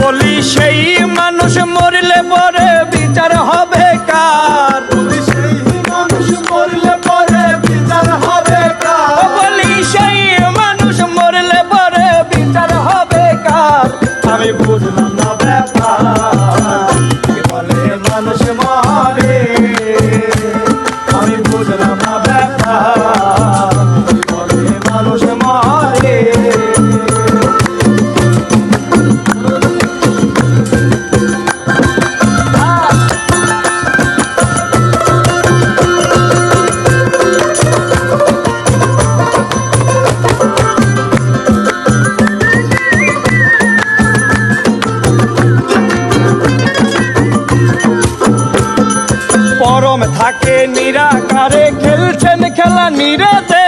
বলি সেই মানুষ মরিলে পরে বিচার হবে কার? কাশ্মীরেতে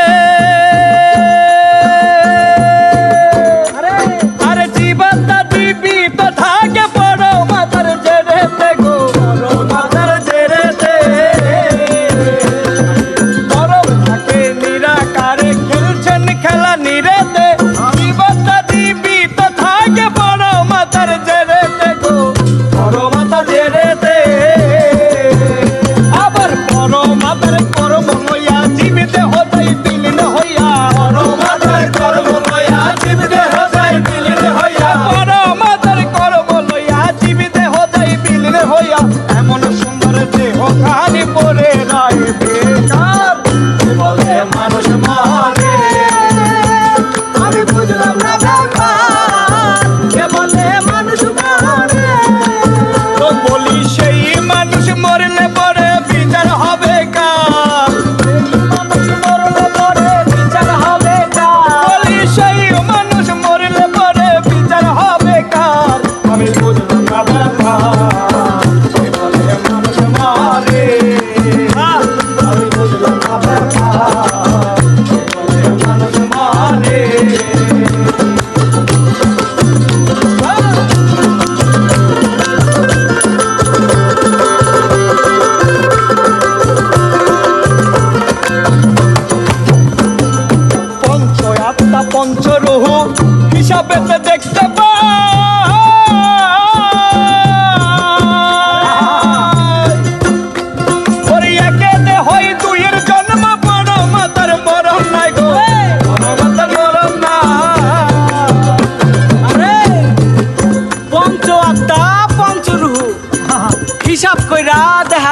পরে রায়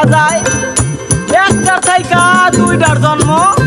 যায়। একটা থাইকা দুইটার জন্ম।